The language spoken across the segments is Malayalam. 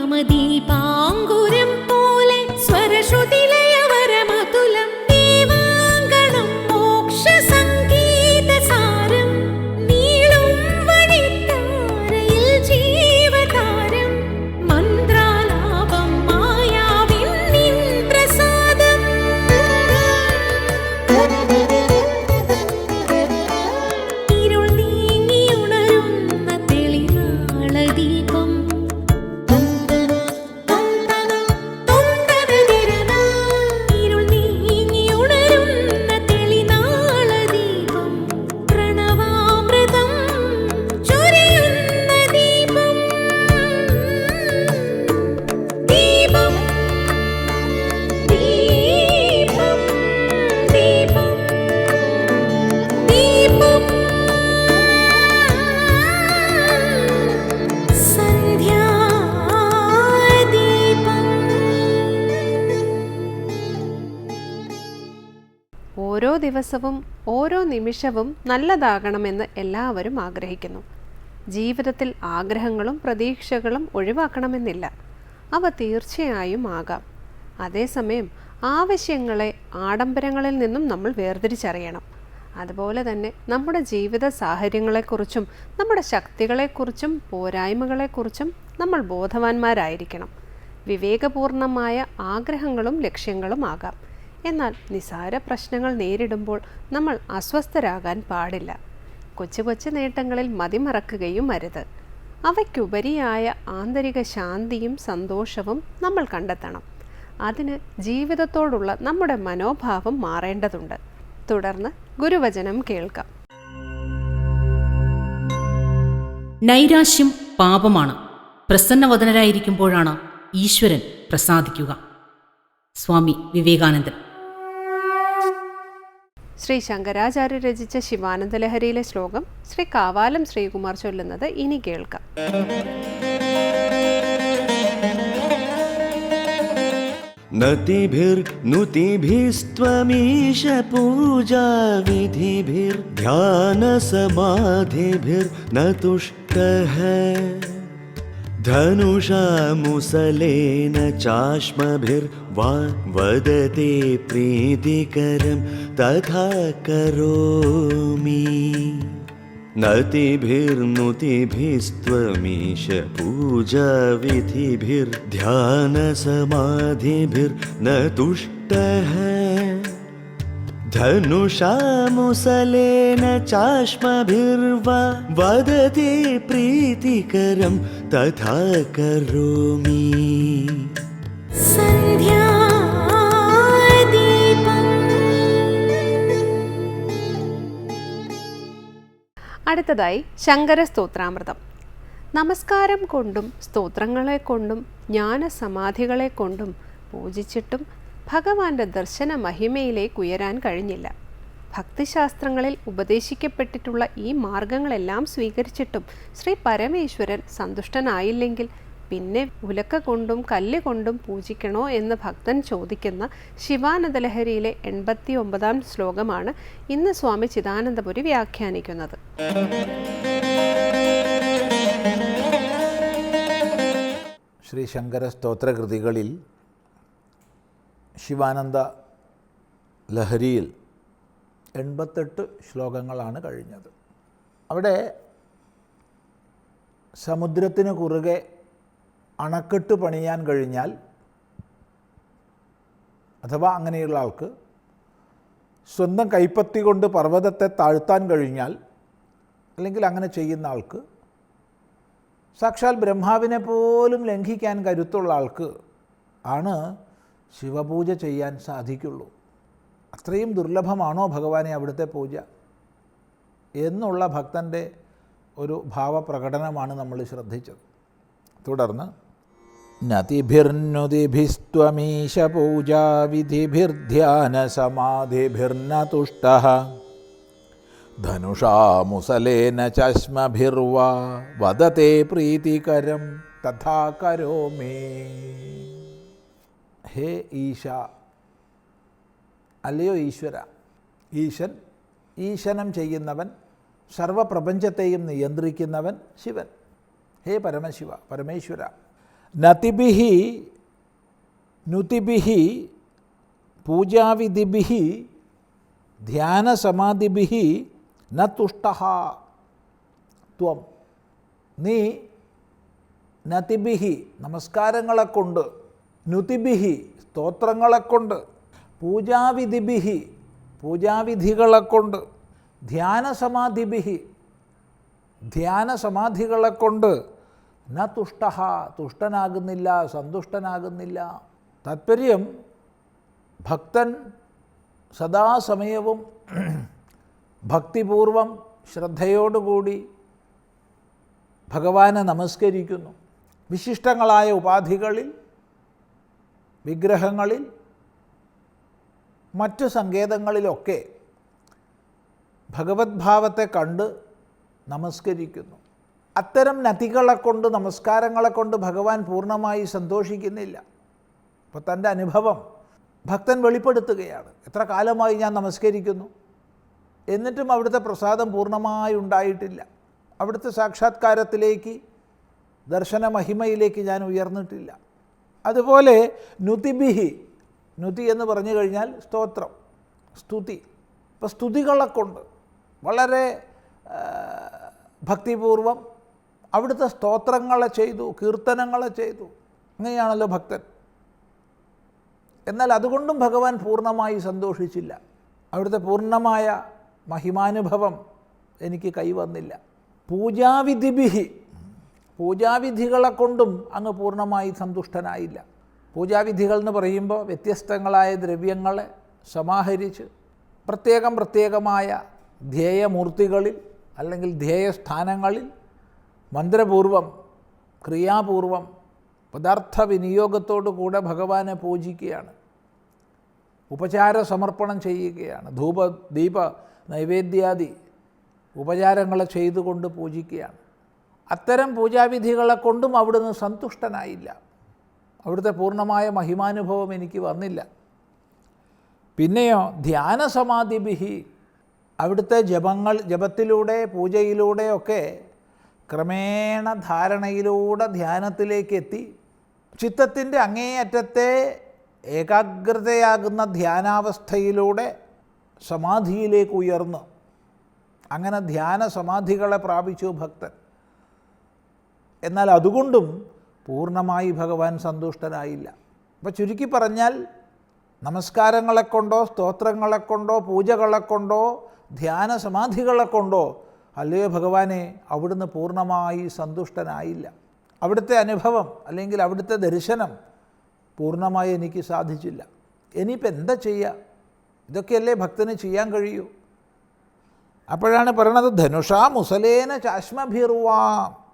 നിരുപമദീപാങ്കുരം ദിവസവും ഓരോ നിമിഷവും നല്ലതാകണമെന്ന് എല്ലാവരും ആഗ്രഹിക്കുന്നു. ജീവിതത്തിൽ ആഗ്രഹങ്ങളും പ്രതീക്ഷകളും ഒഴിവാക്കണമെന്നില്ല. അവ തീർച്ചയായും ആകാം. അതേസമയം ആവശ്യങ്ങളെ ആഡംബരങ്ങളിൽ നിന്നും നമ്മൾ വേർതിരിച്ചറിയണം. അതുപോലെ തന്നെ നമ്മുടെ ജീവിത സാഹചര്യങ്ങളെക്കുറിച്ചും നമ്മുടെ ശക്തികളെക്കുറിച്ചും പോരായ്മകളെക്കുറിച്ചും നമ്മൾ ബോധവാന്മാരായിരിക്കണം. വിവേകപൂർണമായ ആഗ്രഹങ്ങളും ലക്ഷ്യങ്ങളും ആകാം. എന്നാൽ നിസാര പ്രശ്നങ്ങൾ നേരിടുമ്പോൾ നമ്മൾ അസ്വസ്ഥരാകാൻ പാടില്ല. കൊച്ചു കൊച്ചു നേട്ടങ്ങളിൽ മതിമറക്കുകയും അരുത്. അവയ്ക്കുപരിയായ ആന്തരിക ശാന്തിയും സന്തോഷവും നമ്മൾ കണ്ടെത്തണം. അതിന് ജീവിതത്തോടുള്ള നമ്മുടെ മനോഭാവം മാറേണ്ടതുണ്ട്. തുടർന്ന് ഗുരുവചനം കേൾക്കാം. നൈരാശ്യം പാപമാണ്. പ്രസന്നവദനരായിരിക്കുമ്പോഴാണ് ഈശ്വരൻ പ്രസാദിക്കുക. സ്വാമി വിവേകാനന്ദൻ. ശ്രീ ശങ്കരാചാര്യ രചിച്ച ശിവാനന്ദ ലഹരിയിലെ ശ്ലോകം ശ്രീ കാവാലം ശ്രീകുമാർ ചൊല്ലുന്നത് ഇനി കേൾക്കാം. നതിഭിർനുതിഭിസ്ത്വമീശ പൂജാവിധിഭിർധ്യാനസമാധിഭിർന തുഷ്ട धनुषा मुसलेन चाश्मभिर्वा वदते प्रीतिकरं तथा करोमि। नतिभिर्नुतिभिस्त्वमीश पूजाविधिभिर्ध्यानसमाधिभिर्न तुष्टः धनुषा मुसलेन चाश्मभिर्वा वदति प्रीतिकरं तथा करोमि അടുത്തതായി ശങ്കര സ്തോത്രാമൃതം നമസ്കാരം കൊണ്ടും സ്തോത്രങ്ങളെ കൊണ്ടും ജ്ഞാനസമാധികളെ കൊണ്ടും പൂജിച്ചിട്ടും ഭഗവാന്റെ ദർശന മഹിമയിലേക്ക് ഉയരാൻ കഴിഞ്ഞില്ല. ഭക്തിശാസ്ത്രങ്ങളിൽ ഉപദേശിക്കപ്പെട്ടിട്ടുള്ള ഈ മാർഗങ്ങളെല്ലാം സ്വീകരിച്ചിട്ടും ശ്രീ പരമേശ്വരൻ സന്തുഷ്ടനായില്ലെങ്കിൽ പിന്നെ ഉലക്ക കൊണ്ടും കല്ല് കൊണ്ടും പൂജിക്കണോ എന്ന് ഭക്തൻ ചോദിക്കുന്ന ശിവാനന്ദലഹരിയിലെ എൺപത്തി ഒമ്പതാം ശ്ലോകമാണ് ഇന്ന് സ്വാമി ചിദാനന്ദപുരി വ്യാഖ്യാനിക്കുന്നത്. ശ്രീ ശങ്കര സ്തോത്രകൃതികളിൽ ശിവാനന്ദ ലഹരിയിൽ എൺപത്തെട്ട് ശ്ലോകങ്ങളാണ് കഴിഞ്ഞത്. അവിടെ സമുദ്രത്തിന് കുറുകെ അണക്കെട്ട് പണിയാൻ കഴിഞ്ഞാൽ അഥവാ അങ്ങനെയുള്ള ആൾക്ക് സ്വന്തം കൈപ്പത്തി കൊണ്ട് പർവതത്തെ താഴ്ത്താൻ കഴിഞ്ഞാൽ അല്ലെങ്കിൽ അങ്ങനെ ചെയ്യുന്ന ആൾക്ക് സാക്ഷാൽ ബ്രഹ്മാവിനെ പോലും ലംഘിക്കാൻ കരുത്തുള്ള ആൾക്ക് ആണ് ശിവപൂജ ചെയ്യാൻ സാധിക്കുള്ളൂ. അത്രയും ദുർലഭമാണോ ഭഗവാനെ അവിടുത്തെ പൂജ? എന്നുള്ള ഭക്തന്റെ ഒരു ഭാവപ്രകടനമാണ് നമ്മൾ ശ്രദ്ധിച്ചത്. തുടർന്ന് നതിഭിർനുതിഭിസ്ത്വമീശ പൂജാവിധിഭിർധ്യാന സമാധിഭിർന തുഷ്ട ധനുഷാ മുസലേന ചശ്മഭിർവാ വദത്തെ പ്രീതികരം തഥാ കരോമേ. ഹേ ഈശ. അല്ലയോ ഈശ്വര. ഈശൻ ഈശനം ചെയ്യുന്നവൻ സർവപ്രപഞ്ചത്തെയും നിയന്ത്രിക്കുന്നവൻ ശിവൻ. ഹേ പരമശിവ പരമേശ്വര. നതിബിഹി നുതിബിഹി പൂജാവിധിബിഹി ധ്യാനസമാധിബിഹി ന തുഷ്ട ത്വം. നീ നതിബിഹി നമസ്കാരങ്ങളെ കൊണ്ട് നുതിഭിഹി സ്തോത്രങ്ങളെക്കൊണ്ട് പൂജാവിധിബിഹി പൂജാവിധികളെക്കൊണ്ട് പൂജാവിധികളെ കൊണ്ട് ധ്യാന ധ്യാനസമാധികളെ കൊണ്ട് ന തുഷ്ട തുഷ്ടനാകുന്നില്ല സന്തുഷ്ടനാകുന്നില്ല. താത്പര്യം ഭക്തൻ സദാസമയവും ഭക്തിപൂർവം ശ്രദ്ധയോടുകൂടി ഭഗവാനെ നമസ്കരിക്കുന്നു. വിശിഷ്ടങ്ങളായ ഉപാധികളിൽ വിഗ്രഹങ്ങളിൽ മറ്റ് സങ്കേതങ്ങളിലൊക്കെ ഭഗവത്ഭാവത്തെ കണ്ട് നമസ്കരിക്കുന്നു. അത്തരം നദികളെ കൊണ്ട് നമസ്കാരങ്ങളെ കൊണ്ട് ഭഗവാൻ പൂർണമായി സന്തോഷിക്കുന്നില്ല. അപ്പോൾ തന്റെ അനുഭവം ഭക്തൻ വെളിപ്പെടുത്തുകയാണ്. എത്ര കാലമായി ഞാൻ നമസ്കരിക്കുന്നു? എന്നിട്ടും അവിടുത്തെ പ്രസാദം പൂർണമായി ഉണ്ടായിട്ടില്ല. അവിടുത്തെ സാക്ഷാത്കാരത്തിലേക്ക് ദർശന മഹിമയിലേക്ക് ഞാൻ ഉയർന്നിട്ടില്ല. അതുപോലെ നുതിബിഹി നുതി എന്ന് പറഞ്ഞു കഴിഞ്ഞാൽ സ്തോത്രം സ്തുതി. ഇപ്പോൾ സ്തുതികളെ കൊണ്ട് വളരെ ഭക്തിപൂർവം അവിടുത്തെ സ്തോത്രങ്ങളെ ചെയ്തു കീർത്തനങ്ങളെ ചെയ്തു. അങ്ങനെയാണല്ലോ ഭക്തൻ. എന്നാൽ അതുകൊണ്ടും ഭഗവാൻ പൂർണമായി സന്തോഷിച്ചില്ല. അവിടുത്തെ പൂർണമായ മഹിമാനുഭവം എനിക്ക് കൈവന്നില്ല. പൂജാവിധിഭിഹി പൂജാവിധികളെ കൊണ്ടും അങ്ങ് പൂർണമായി സന്തുഷ്ടനായില്ല. പൂജാവിധികൾ എന്ന് പറയുമ്പോൾ വ്യത്യസ്തങ്ങളായ ദ്രവ്യങ്ങളെ സമാഹരിച്ച് പ്രത്യേകം പ്രത്യേകമായ ധ്യേയമൂർത്തികളിൽ അല്ലെങ്കിൽ ധ്യേയസ്ഥാനങ്ങളിൽ മന്ത്രപൂർവം ക്രിയാപൂർവം പദാർത്ഥ വിനിയോഗത്തോടു കൂടെ ഭഗവാനെ പൂജിക്കുകയാണ്. ഉപചാര സമർപ്പണം ചെയ്യുകയാണ്. ധൂപ ദീപ നൈവേദ്യാദി ഉപചാരങ്ങളെ ചെയ്തുകൊണ്ട് പൂജിക്കുകയാണ്. അത്തരം പൂജാവിധികളെ കൊണ്ടും അവിടുന്ന് സന്തുഷ്ടനായില്ല. അവിടുത്തെ പൂർണമായ മഹിമാനുഭവം എനിക്ക് വന്നില്ല. പിന്നെയോ ധ്യാനസമാധിബിഹി അവിടുത്തെ ജപങ്ങൾ ജപത്തിലൂടെ പൂജയിലൂടെയൊക്കെ ക്രമേണ ധാരണയിലൂടെ ധ്യാനത്തിലേക്ക് എത്തി. ചിത്തത്തിന്റെ അങ്ങേയറ്റത്തെ ഏകാഗ്രതയാകുന്ന ധ്യാനാവസ്ഥയിലൂടെ സമാധിയിലേക്ക് ഉയർന്നു. അങ്ങനെ ധ്യാന സമാധികളെ പ്രാപിച്ചു ഭക്തൻ. എന്നാൽ അതുകൊണ്ടും പൂർണമായി ഭഗവാൻ സന്തുഷ്ടനായില്ല. അപ്പോൾ ചുരുക്കി പറഞ്ഞാൽ നമസ്കാരങ്ങളെ കൊണ്ടോ സ്തോത്രങ്ങളെ കൊണ്ടോ പൂജകളെ കൊണ്ടോ ധ്യാന സമാധികളെ കൊണ്ടോ അല്ലയോ ഭഗവാനെ അവിടുന്ന് പൂർണമായി സന്തുഷ്ടനായില്ല. അവിടുത്തെ അനുഭവം അല്ലെങ്കിൽ അവിടുത്തെ ദർശനം പൂർണമായി എനിക്ക് സാധിച്ചില്ല. ഇനിയിപ്പോൾ എന്താ ചെയ്യുക ഇതൊക്കെയല്ലേ ഭക്തന് ചെയ്യാൻ കഴിയൂ? അപ്പോഴാണ് പറയണത് ധനുഷാ മുസലേന ചാശ്മഭിർവാം.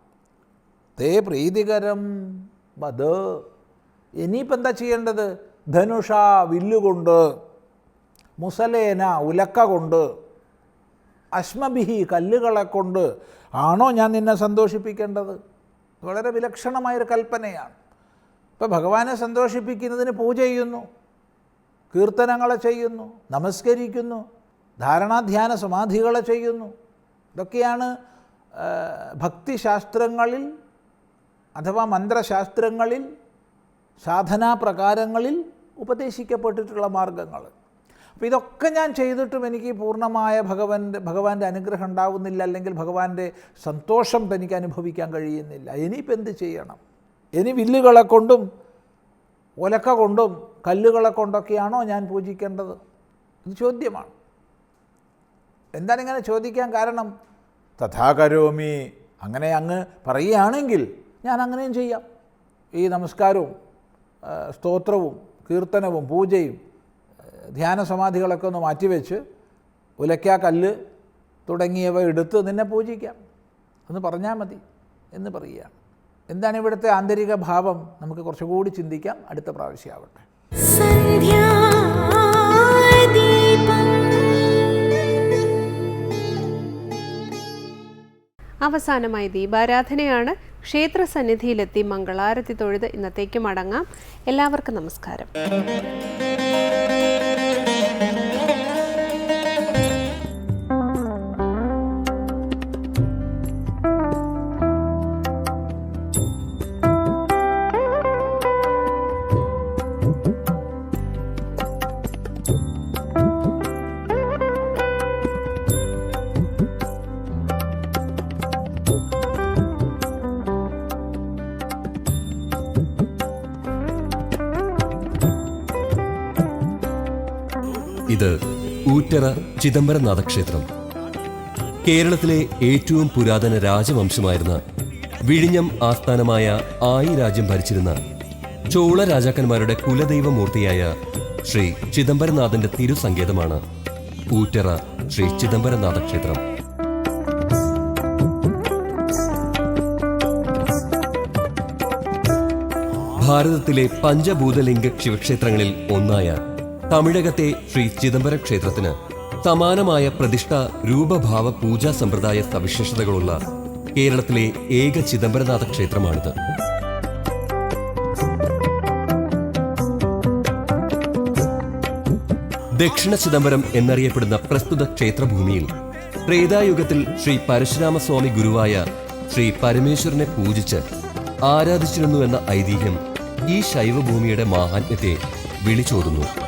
തേ പ്രീതികരം വത് ഇനിയിപ്പോൾ എന്താ ചെയ്യേണ്ടത്? ധനുഷ വില്ലുകൊണ്ട് മുസലേന ഉലക്ക കൊണ്ട് അശ്മബിഹി കല്ലുകളെ കൊണ്ട് ആണോ ഞാൻ നിന്നെ സന്തോഷിപ്പിക്കേണ്ടത്? വളരെ വിലക്ഷണമായൊരു കൽപ്പനയാണ്. ഇപ്പം ഭഗവാനെ സന്തോഷിപ്പിക്കുന്നതിന് പൂജ ചെയ്യുന്നു കീർത്തനങ്ങളെ ചെയ്യുന്നു നമസ്കരിക്കുന്നു ധാരണാധ്യാന സമാധികളെ ചെയ്യുന്നു. ഇതൊക്കെയാണ് ഭക്തിശാസ്ത്രങ്ങളിൽ അഥവാ മന്ത്രശാസ്ത്രങ്ങളിൽ സാധനാപ്രകാരങ്ങളിൽ ഉപദേശിക്കപ്പെട്ടിട്ടുള്ള മാർഗങ്ങൾ. അപ്പോൾ ഇതൊക്കെ ഞാൻ ചെയ്തിട്ടും എനിക്ക് പൂർണമായ ഭഗവാന്റെ ഭഗവാന്റെ അനുഗ്രഹം ഉണ്ടാവുന്നില്ല അല്ലെങ്കിൽ ഭഗവാന്റെ സന്തോഷം തനിക്ക് അനുഭവിക്കാൻ കഴിയുന്നില്ല. ഇനിയിപ്പോൾ എന്ത് ചെയ്യണം? ഇനി വില്ലുകളെ കൊണ്ടും ഒലക്ക കൊണ്ടും കല്ലുകളെ കൊണ്ടൊക്കെയാണോ ഞാൻ പൂജിക്കേണ്ടത്? ഇത് ചോദ്യമാണ്. എന്താണ് ഇങ്ങനെ ചോദിക്കാൻ കാരണം? തഥാകരോമി അങ്ങനെ അങ്ങ് പറയുകയാണെങ്കിൽ ഞാൻ അങ്ങനെയും ചെയ്യാം. ഈ നമസ്കാരവും സ്തോത്രവും കീർത്തനവും പൂജയും ധ്യാന സമാധികളൊക്കെ ഒന്ന് മാറ്റിവെച്ച് ഉലയ്ക്ക കല്ല് തുടങ്ങിയവ എടുത്ത് നിന്നെ പൂജിക്കാം. എന്ന് പറഞ്ഞാൽ മതി എന്ന് പറയുകയാണ്. എന്താണ് ഇവിടുത്തെ ആന്തരിക ഭാവം? നമുക്ക് കുറച്ചുകൂടി ചിന്തിക്കാം. അടുത്ത പ്രാവശ്യമാവട്ടെ അവസാനമായി ദീപാരാധനയാണ് ക്ഷേത്ര സന്നിധിയിലെത്തി മംഗളാരതി തൊഴുത് ഇന്നത്തേക്ക് മടങ്ങാം. എല്ലാവർക്കും നമസ്കാരം. ചിദംബരനാഥ ക്ഷേത്രം കേരളത്തിലെ ഏറ്റവും പുരാതന രാജവംശമായിരുന്ന വിഴിഞ്ഞം ആസ്ഥാനമായ ആയി രാജ്യം ഭരിച്ചിരുന്ന ചോള രാജാക്കന്മാരുടെ കുലദൈവമൂർത്തിയായ ശ്രീ ചിദംബരനാഥന്റെ തിരുസങ്കേതമാണ് ഊറ്ററ ശ്രീ ചിദംബരനാഥ ക്ഷേത്രം ഭാരതത്തിലെ പഞ്ചഭൂതലിംഗ ശിവക്ഷേത്രങ്ങളിൽ ഒന്നായ തമിഴകത്തെ ശ്രീ ചിദംബര ക്ഷേത്രത്തിന് സമാനമായ പ്രതിഷ്ഠ രൂപഭാവ പൂജാ സമ്പ്രദായ സവിശേഷതകളുള്ള കേരളത്തിലെ ഏക ചിദംബരനാഥ ക്ഷേത്രമാണിത്. ദക്ഷിണ ചിദംബരം എന്നറിയപ്പെടുന്ന പ്രസ്തുത ക്ഷേത്രഭൂമിയിൽ ത്രേതായുഗത്തിൽ ശ്രീ പരശുരാമസ്വാമി ഗുരുവായ ശ്രീ പരമേശ്വരനെ പൂജിച്ച് ആരാധിച്ചിരുന്നു എന്ന ഐതിഹ്യം ഈ ശൈവഭൂമിയുടെ മാഹാത്മ്യത്തെ വിളിച്ചോതുന്നു.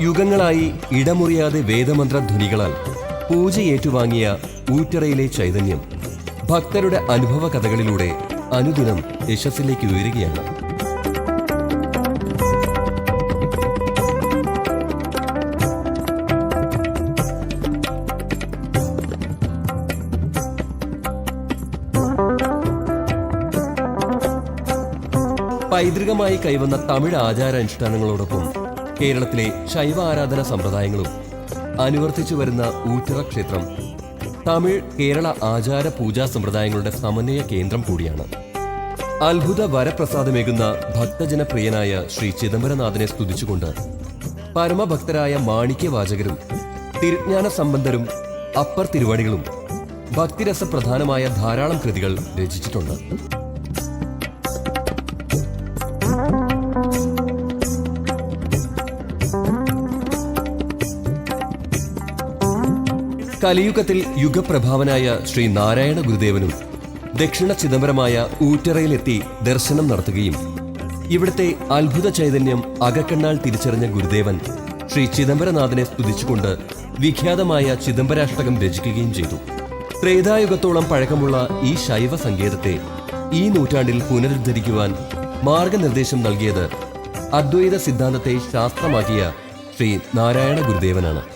യുഗങ്ങളായി ഇടമുറിയാതെ വേദമന്ത്ര ധ്വനികളാൽ പൂജ ഏറ്റുവാങ്ങിയ ഊറ്ററയിലെ ചൈതന്യം ഭക്തരുടെ അനുഭവ കഥകളിലൂടെ അനുദിനം യശസ്സിലേക്ക് ഉയരുകയാണ്. പൈതൃകമായി കൈവന്ന തമിഴ് ആചാരാനുഷ്ഠാനങ്ങളോടൊപ്പം കേരളത്തിലെ ശൈവ ആരാധന സമ്പ്രദായങ്ങളും അനുവർത്തിച്ചു വരുന്ന ഊറ്ററ ക്ഷേത്രം തമിഴ് കേരള ആചാര പൂജാ സമ്പ്രദായങ്ങളുടെ സമന്വയ കേന്ദ്രം കൂടിയാണ്. അത്ഭുത വരപ്രസാദമേകുന്ന ഭക്തജനപ്രിയനായ ശ്രീ ചിദംബരനാഥനെ സ്തുതിച്ചുകൊണ്ട് പരമഭക്തരായ മാണിക്യവാചകരും തിരുജ്ഞാന സംബന്ധരും അപ്പർ തിരുവടികളും ഭക്തിരസപ്രധാനമായ ധാരാളം കൃതികൾ രചിച്ചിട്ടുണ്ട്. കലിയുഗത്തിൽ യുഗപ്രഭാവനായ ശ്രീ നാരായണ ഗുരുദേവനും ദക്ഷിണ ചിദംബരമായ ഊറ്ററയിലെത്തി ദർശനം നടത്തുകയും ഇവിടുത്തെ അത്ഭുത ചൈതന്യം അകക്കണ്ണാൽ തിരിച്ചറിഞ്ഞ ഗുരുദേവൻ ശ്രീ ചിദംബരനാഥനെ സ്തുതിച്ചുകൊണ്ട് വിഖ്യാതമായ ചിദംബരാഷ്ടകം രചിക്കുകയും ചെയ്തു. ത്രേതായുഗത്തോളം പഴക്കമുള്ള ഈ ശൈവ സങ്കേതത്തെ ഈ നൂറ്റാണ്ടിൽ പുനരുദ്ധരിക്കുവാൻ മാർഗനിർദ്ദേശം നൽകിയത് അദ്വൈത സിദ്ധാന്തത്തെ ശാസ്ത്രമാക്കിയ ശ്രീ നാരായണ ഗുരുദേവനാണ്.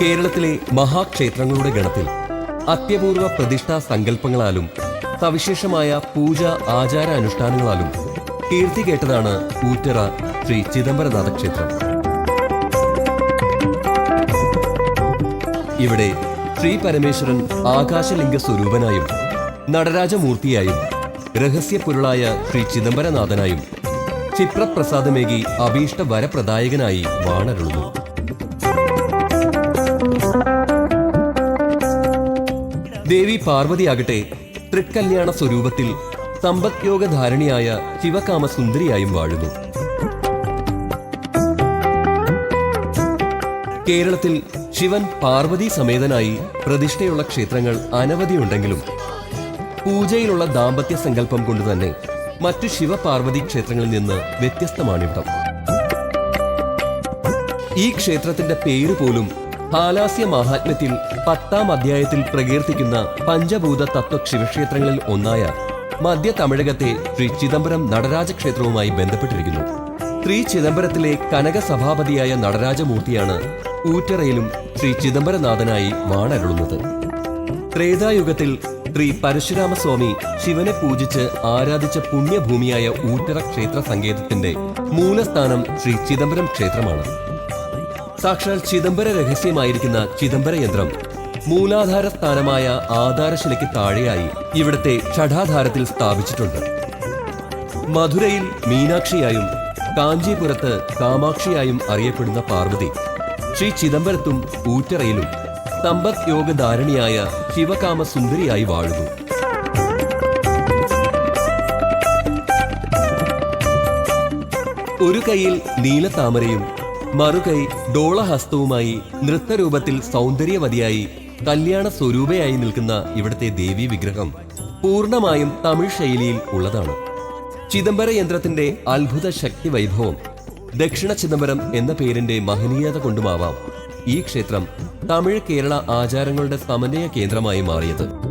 കേരളത്തിലെ മഹാക്ഷേത്രങ്ങളുടെ ഗണത്തിൽ അത്യപൂർവ പ്രതിഷ്ഠാ സങ്കല്പങ്ങളാലും സവിശേഷമായ പൂജ ആചാര അനുഷ്ഠാനങ്ങളാലും കീർത്തി കേട്ടതാണ് ഊറ്ററ ശ്രീ ചിദംബരനാഥ ക്ഷേത്രം. ഇവിടെ ശ്രീ പരമേശ്വരൻ ആകാശലിംഗ സ്വരൂപനായും നടരാജമൂർത്തിയായും രഹസ്യപൊരുളായ ശ്രീ ചിദംബരനാഥനായും ചിത്രപ്രസാദമേകി അഭീഷ്ട വരപ്രദായകനായി വാണരുളുന്നു ദേവി പാർവതിയാകട്ടെ തൃക്കല്യാണ സ്വരൂപത്തിൽ സമ്പദ്യോഗധാരണിയായ ധാരണിയായ ശിവകാമസുന്ദരിയായും വാഴുന്നു. കേരളത്തിൽ ശിവൻ പാർവതി സമേതനായി പ്രതിഷ്ഠയുള്ള ക്ഷേത്രങ്ങൾ അനവധിയുണ്ടെങ്കിലും പൂജയിലുള്ള ദാമ്പത്യ സങ്കല്പം കൊണ്ടുതന്നെ മറ്റു ശിവപാർവതി ക്ഷേത്രങ്ങളിൽ നിന്ന് വ്യത്യസ്തമാണിവിടം. ഈ ക്ഷേത്രത്തിന്റെ പേര് പോലും ഹാലാസ്യ മഹാത്മ്യത്തിൽ പത്താം അധ്യായത്തിൽ പ്രകീർത്തിക്കുന്ന പഞ്ചഭൂത തത്വ ശിവക്ഷേത്രങ്ങളിൽ ഒന്നായ മധ്യ തമിഴകത്തെ ശ്രീ ചിദംബരം നടരാജ ക്ഷേത്രവുമായി ബന്ധപ്പെട്ടിരിക്കുന്നു. ശ്രീ ചിദംബരത്തിലെ കനക സഭാപതിയായ നടരാജമൂർത്തിയാണ് ഊറ്ററയിലും ശ്രീ ചിദംബരനാഥനായി മാണരുളുന്നത്. ത്രേതായുഗത്തിൽ ശ്രീ പരശുരാമസ്വാമി ശിവനെ പൂജിച്ച് ആരാധിച്ച പുണ്യഭൂമിയായ ഊറ്ററ ക്ഷേത്ര സങ്കേതത്തിന്റെ മൂലസ്ഥാനം ശ്രീ ചിദംബരം ക്ഷേത്രമാണ്. സാക്ഷാൽ ചിദംബര രഹസ്യമായിരിക്കുന്ന ചിദംബര യന്ത്രം മൂലാധാര സ്ഥാനമായ ആധാരശിലയ്ക്ക് താഴെയായി ഇവിടത്തെ ഷഠാധാരത്തിൽ സ്ഥാപിച്ചിട്ടുണ്ട്. മധുരയിൽ മീനാക്ഷിയായും കാഞ്ചീപുരത്ത് കാമാക്ഷിയായും അറിയപ്പെടുന്ന പാർവതി ശ്രീ ചിദംബരത്തും ഊറ്ററയിലും സമ്പദ് ശിവകാമ സുന്ദരിയായി വാഴുന്നു. ഒരു കൈയിൽ നീലത്താമരയും മറുകൈ ഡോളഹസ്തവുമായി നൃത്തരൂപത്തിൽ സൗന്ദര്യവതിയായി കല്യാണ സ്വരൂപയായി നിൽക്കുന്ന ഇവിടുത്തെ ദേവി വിഗ്രഹം പൂർണമായും തമിഴ് ശൈലിയിൽ ഉള്ളതാണ്. ചിദംബര യന്ത്രത്തിന്റെ അത്ഭുത ശക്തി വൈഭവം ദക്ഷിണ ചിദംബരം എന്ന പേരിന്റെ മഹനീയത കൊണ്ടുമാവാം ഈ ക്ഷേത്രം തമിഴ് കേരള ആചാരങ്ങളുടെ സമന്വയ കേന്ദ്രമായി മാറിയത്.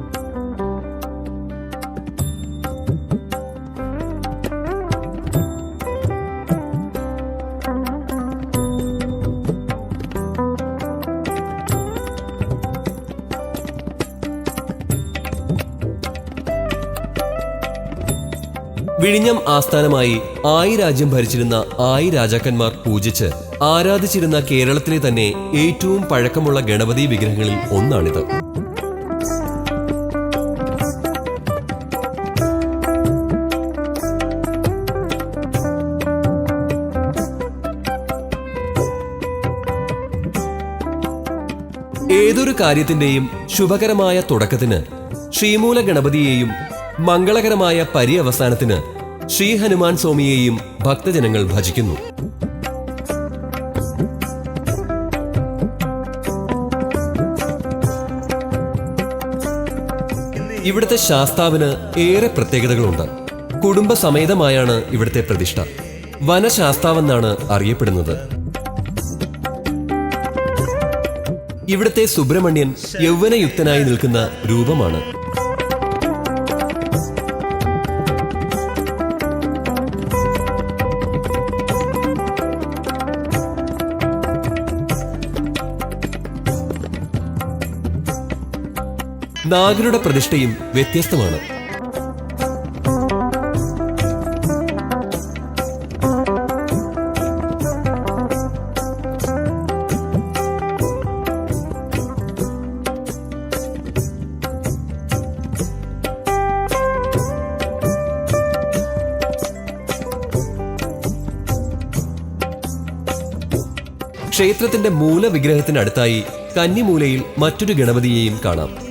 വിഴിഞ്ഞം ആസ്ഥാനമായി ആയി രാജ്യം ഭരിച്ചിരുന്ന ആയി രാജാക്കന്മാർ പൂജിച്ച് ആരാധിച്ചിരുന്ന കേരളത്തിലെ തന്നെ ഏറ്റവും പഴക്കമുള്ള ഗണപതി വിഗ്രഹങ്ങളിൽ ഒന്നാണിത്. ഏതൊരു കാര്യത്തിന്റെയും ശുഭകരമായ തുടക്കത്തിന് ശ്രീമൂല ഗണപതിയെയും മംഗളകരമായ പര്യവസാനത്തിന് ശ്രീ ഹനുമാൻ സ്വാമിയെയും ഭക്തജനങ്ങൾ ഭജിക്കുന്നു. ഇവിടുത്തെ ശാസ്താവിന് ഏറെ പ്രത്യേകതകളുണ്ട്. കുടുംബസമേതമായാണ് ഇവിടുത്തെ പ്രതിഷ്ഠ. വനശാസ്താവെന്നാണ് അറിയപ്പെടുന്നത്. ഇവിടുത്തെ സുബ്രഹ്മണ്യൻ യൗവനയുക്തനായി നിൽക്കുന്ന രൂപമാണ്. നാഗരുടെ പ്രതിഷ്ഠയും വ്യത്യസ്തമാണ്. ക്ഷേത്രത്തിന്റെ മൂലവിഗ്രഹത്തിനടുത്തായി കന്നിമൂലയിൽ മറ്റൊരു ഗണപതിയെയും കാണാം.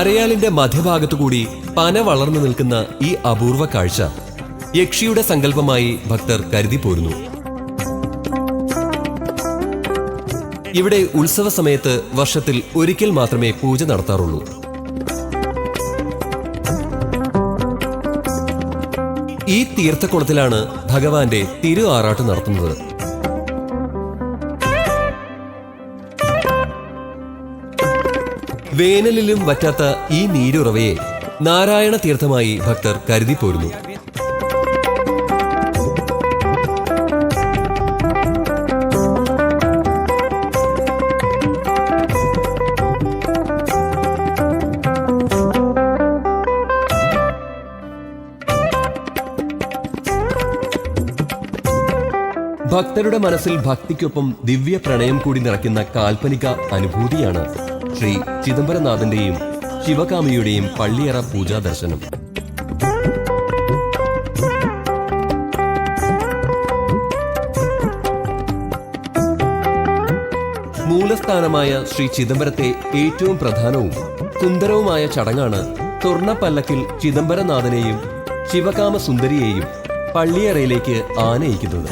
അരയാലിന്റെ മധ്യഭാഗത്തുകൂടി പന വളർന്നു നിൽക്കുന്ന ഈ അപൂർവ കാഴ്ച യക്ഷിയുടെ സങ്കല്പമായി ഭക്തർ കരുതി പോരുന്നു. ഇവിടെ ഉത്സവ സമയത്ത് വർഷത്തിൽ ഒരിക്കൽ മാത്രമേ പൂജ നടത്താറുള്ളൂ. ഈ തീർത്ഥക്കുളത്തിലാണ് ഭഗവാന്റെ തിരു ആറാട്ട് നടത്തുന്നത്. വേനലിലും വറ്റാത്ത ഈ നീരുറവയെ നാരായണ തീർത്ഥമായി ഭക്തർ കരുതി പോരുന്നു. ഭക്തരുടെ മനസ്സിൽ ഭക്തിക്കൊപ്പം ദിവ്യ പ്രണയം കൂടി നിറയ്ക്കുന്ന കാൽപ്പനിക അനുഭൂതിയാണ് ശ്രീ ചിദംബരനാഥന്റെയും ശിവകാമിയുടെയും പള്ളിയറ പൂജാ ദർശനം. മൂലസ്ഥാനമായ ശ്രീ ചിദംബരത്തെ ഏറ്റവും പ്രധാനവും സുന്ദരവുമായ ചടങ്ങാണ് സ്വർണപ്പല്ലക്കിൽ ചിദംബരനാഥനെയും ശിവകാമ സുന്ദരിയെയും പള്ളിയറയിലേക്ക് ആനയിക്കുന്നത്.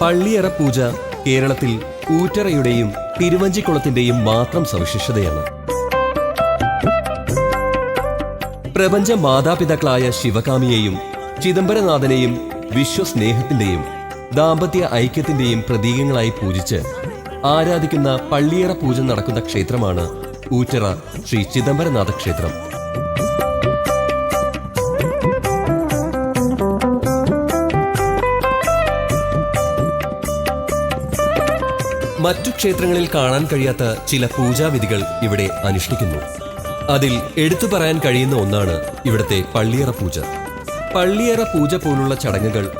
പള്ളിയറ പൂജ കേരളത്തിൽ ഊറ്ററയുടെയും തിരുവഞ്ചിക്കുളത്തിന്റെയും മാത്രം സവിശേഷതയാണ്. പ്രപഞ്ച മാതാപിതാക്കളായ ശിവകാമിയെയും ചിദംബരനാഥനെയും വിശ്വസ്നേഹത്തിന്റെയും ദാമ്പത്യ ഐക്യത്തിന്റെയും പ്രതീകങ്ങളായി പൂജിച്ച് ആരാധിക്കുന്ന പള്ളിയറ പൂജ നടക്കുന്ന ക്ഷേത്രമാണ് ഊറ്ററ ശ്രീ ചിദംബരനാഥ ക്ഷേത്രം. മറ്റു ക്ഷേത്രങ്ങളിൽ കാണാൻ കഴിയാത്ത ചില പൂജാവിധികൾ ഇവിടെ അനുഷ്ഠിക്കുന്നു. അതിൽ എടുത്തു പറയാൻ കഴിയുന്ന ഒന്നാണ് ഇവിടുത്തെ പള്ളിയറ പൂജ. പള്ളിയറ പൂജ പോലുള്ള ചടങ്ങുകൾ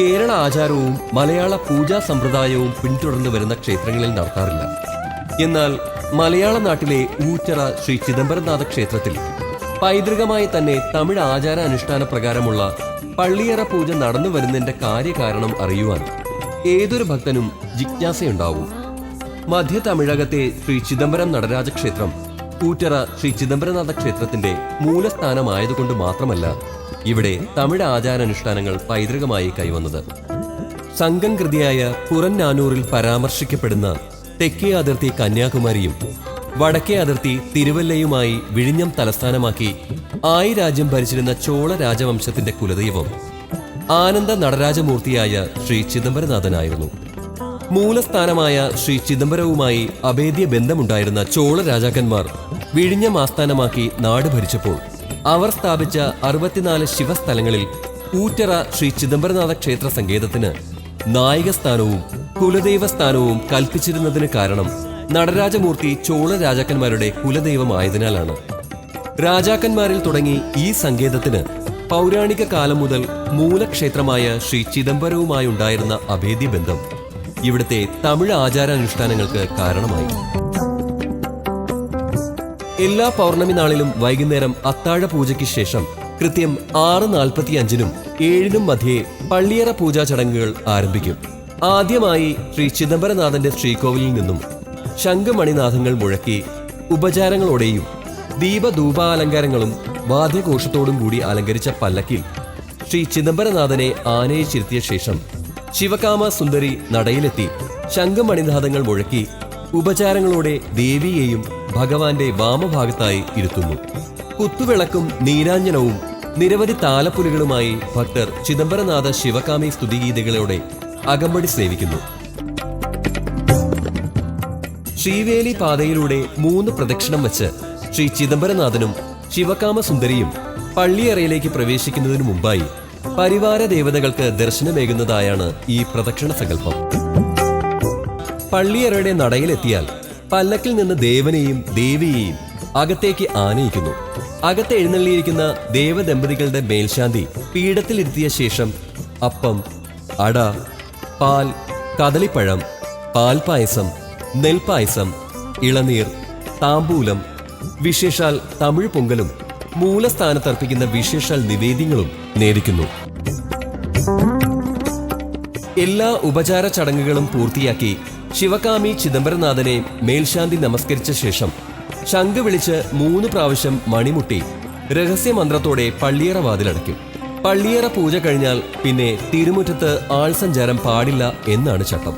കേരള ആചാരവും മലയാള പൂജാ സമ്പ്രദായവും പിന്തുടർന്നു വരുന്ന ക്ഷേത്രങ്ങളിൽ നടത്താറില്ല. എന്നാൽ മലയാള നാട്ടിലെ ഊറ്ററ ശ്രീ ചിദംബരനാഥ ക്ഷേത്രത്തിൽ പൈതൃകമായി തന്നെ തമിഴ് ആചാര അനുഷ്ഠാന പ്രകാരമുള്ള പള്ളിയറ പൂജ നടന്നു വരുന്നതിന്റെ കാര്യകാരണം അറിയുവാൻ ഏതൊരു ഭക്തനും ജിജ്ഞാസയുണ്ടാവും. മധ്യ തമിഴകത്തെ ശ്രീ ചിദംബരം നടരാജ ക്ഷേത്രം കൂറ്ററ ശ്രീ ചിദംബരനാഥ ക്ഷേത്രത്തിന്റെ മൂലസ്ഥാനമായതുകൊണ്ട് മാത്രമല്ല ഇവിടെ തമിഴ് ആചാരാനുഷ്ഠാനങ്ങൾ പൈതൃകമായി കൈവന്നത്. സംഘം കൃതിയായ പുറന്നാനൂറിൽ പരാമർശിക്കപ്പെടുന്ന തെക്കേ അതിർത്തി കന്യാകുമാരിയും വടക്കേ അതിർത്തി തിരുവല്ലയുമായി വിഴിഞ്ഞം തലസ്ഥാനമാക്കി ആയി രാജ്യം ഭരിച്ചിരുന്ന ചോള രാജവംശത്തിന്റെ കുലദൈവം ആനന്ദ നടരാജമൂർത്തിയായ ശ്രീ ചിദംബരനാഥനായിരുന്നു. മൂലസ്ഥാനമായ ശ്രീ ചിദംബരവുമായി അഭേദ്യ ബന്ധമുണ്ടായിരുന്ന ചോള രാജാക്കന്മാർ വിഴിഞ്ഞം ആസ്ഥാനമാക്കി നാട് ഭരിച്ചപ്പോൾ അവർ സ്ഥാപിച്ച അറുപത്തിനാല് ശിവസ്ഥലങ്ങളിൽ ഊറ്ററ ശ്രീ ചിദംബരനാഥ ക്ഷേത്ര സങ്കേതത്തിന് നായികസ്ഥാനവും കുലദൈവസ്ഥാനവും കൽപ്പിച്ചിരുന്നതിന് കാരണം നടരാജമൂർത്തി ചോള രാജാക്കന്മാരുടെ കുലദൈവമായതിനാലാണ്. രാജാക്കന്മാരിൽ തുടങ്ങി ഈ സങ്കേതത്തിന് പൗരാണിക കാലം മുതൽ മൂലക്ഷേത്രമായ ശ്രീ ചിദംബരവുമായുണ്ടായിരുന്ന അഭേദ്യ ബന്ധം. ഇവിടുത്തെ തമിഴ് ആചാരാനുഷ്ഠാനങ്ങൾക്ക് കാരണമായി. എല്ലാ പൗർണമി നാളിലും വൈകുന്നേരം അത്താഴ പൂജയ്ക്ക് ശേഷം കൃത്യം ആറ് നാൽപ്പത്തി അഞ്ചിനും ഏഴിനും മധ്യേ പള്ളിയറ പൂജാ ചടങ്ങുകൾ ആരംഭിക്കും. ആദ്യമായി ശ്രീ ചിദംബരനാഥന്റെ ശ്രീകോവിലിൽ നിന്നും ശംഖമണിനാഥങ്ങൾ മുഴക്കി ഉപചാരങ്ങളോടെയും ദീപധൂപാലങ്കാരങ്ങളും വാദ്യഘോഷത്തോടും കൂടി അലങ്കരിച്ച പല്ലക്കിൽ ശ്രീ ചിദംബരനാഥനെ ആനയിച്ചിരുത്തിയ ശേഷം ശിവകാമ സുന്ദരി നടയിലെത്തി ശംഖമണിനാഥങ്ങൾ മുഴക്കി ഉപചാരങ്ങളോടെ ദേവിയെയും ഭഗവാന്റെ വാമഭാഗത്തായി ഇരുത്തുന്നു. കുത്തുവിളക്കും നീരാഞ്ജനവും നിരവധി താലപ്പുലികളുമായി ഭക്തർ ചിദംബരനാഥ ശിവകാമി സ്തുതിഗീതകളോടെ അകമ്പടി സേവിക്കുന്നു. ശ്രീവേലി പാതയിലൂടെ മൂന്ന് പ്രദക്ഷിണം വച്ച് ശ്രീ ചിദംബരനാഥനും ശിവകാമസുന്ദരിയും പള്ളിയറയിലേക്ക് പ്രവേശിക്കുന്നതിനു മുമ്പായി പരിവാര ദേവതകൾക്ക് ദർശനമേകുന്നതായാണ് ഈ പ്രദക്ഷിണ സങ്കല്പം. പള്ളിയറയുടെ നടയിലെത്തിയാൽ പല്ലക്കിൽ നിന്ന് ദേവനെയും ദേവിയെയും അകത്തേക്ക് ആനയിക്കുന്നു. അകത്ത് എഴുന്നള്ളിയിരിക്കുന്ന ദേവദമ്പതികളുടെ മേൽശാന്തി പീഠത്തിലിരുത്തിയ ശേഷം അപ്പം അട പാൽ കദളിപ്പഴം പാൽപായസം നെൽപായസം ഇളനീർ താമ്പൂലം വിശേഷാൽ തമിഴ് പൊങ്കലും മൂലസ്ഥാനത്തർപ്പിക്കുന്ന വിശേഷാൽ നിവേദ്യങ്ങളും നേദിക്കുന്നു എല്ലാ ഉപചാര ചടങ്ങുകളും പൂർത്തിയാക്കി ശിവകാമി ചിദംബരനാഥനെ മേൽശാന്തി നമസ്കരിച്ച ശേഷം ശംഖ് വിളിച്ച് മൂന്ന് പ്രാവശ്യം മണിമുട്ടി രഹസ്യമന്ത്രത്തോടെ പള്ളിയറ വാതിലടയ്ക്കും. പള്ളിയറ പൂജ കഴിഞ്ഞാൽ പിന്നെ തിരുമുറ്റത്ത് ആൾ സഞ്ചാരം പാടില്ല എന്നാണ് ചട്ടം.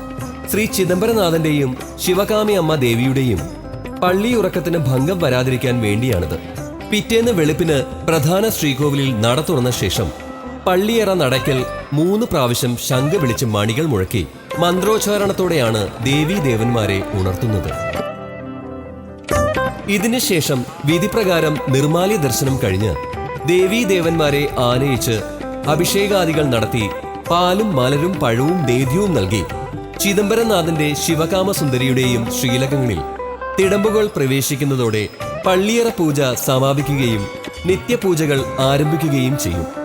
ശ്രീ ചിദംബരനാഥന്റെയും ശിവകാമി അമ്മ ദേവിയുടെയും പള്ളിയുറക്കത്തിന് ഭംഗം വരാതിരിക്കാൻ വേണ്ടിയാണിത്. പിറ്റേന്ന് വെളുപ്പിന് പ്രധാന ശ്രീകോവിലിൽ നട തുറന്ന ശേഷം പള്ളിയറ നടക്കൽ മൂന്ന് പ്രാവശ്യം ശംഖ് വിളിച്ച് മണികൾ മുഴക്കി മന്ത്രോച്ചാരണത്തോടെയാണ് ദേവീ ദേവന്മാരെ ഉണർത്തുന്നത്. ഇതിനുശേഷം വിധിപ്രകാരം നിർമാല്യ ദർശനം കഴിഞ്ഞ് ദേവീ ദേവന്മാരെ ആനയിച്ച് അഭിഷേകാദികൾ നടത്തി പാലും മലരും പഴവും നേദ്യവും നൽകി ചിദംബരനാഥന്റെ ശിവകാമസുന്ദരിയുടെയും ശ്രീലകങ്ങളിൽ തിടമ്പുകൾ പ്രവേശിക്കുന്നതോടെ പള്ളിയറ പൂജ സമാപിക്കുകയും നിത്യപൂജകൾ ആരംഭിക്കുകയും ചെയ്യും.